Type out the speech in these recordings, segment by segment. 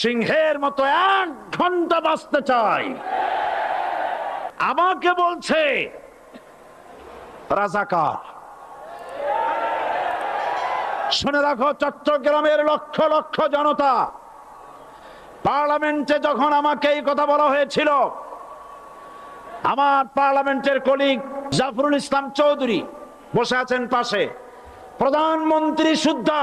সিংহের মতো এক ঘণ্টা বাঁচতে চাই। আমাকে বলছে, রাজাকার। শুনে রাখো, চট্টগ্রামের লক্ষ লক্ষ জনতা, পার্লামেন্টে যখন আমাকে এই কথা বলা হয়েছিল, আমার পার্লামেন্টের কলিগ জাফরুল ইসলাম চৌধুরী বসে আছেন পাশে। প্রধানমন্ত্রী সুদ্ধা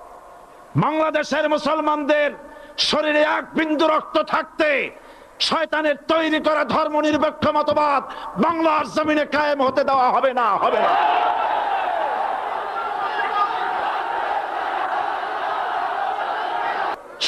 বাংলাদেশের মুসলমানদের শরীরে এক বিন্দু রক্ত থাকতে শয়তানের তৈরি করা ধর্ম নিরপেক্ষ মতবাদ বাংলার জমিনে কায়েম হতে দেওয়া হবে না হবে না।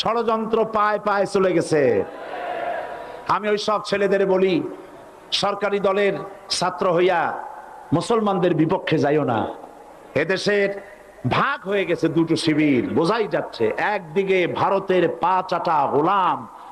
ষড়যন্ত্র পায় পায় চলে গেছে। আমি ওই সব ছেলেদের বলি, সরকারি দলের ছাত্র হইয়া মুসলমানদের বিপক্ষে যাইও না। এদেশের ভাগ হয়ে গেছে দুটো শিবির, বোঝাই যাচ্ছে। একদিকে ভারতের পা চাটা গোলাম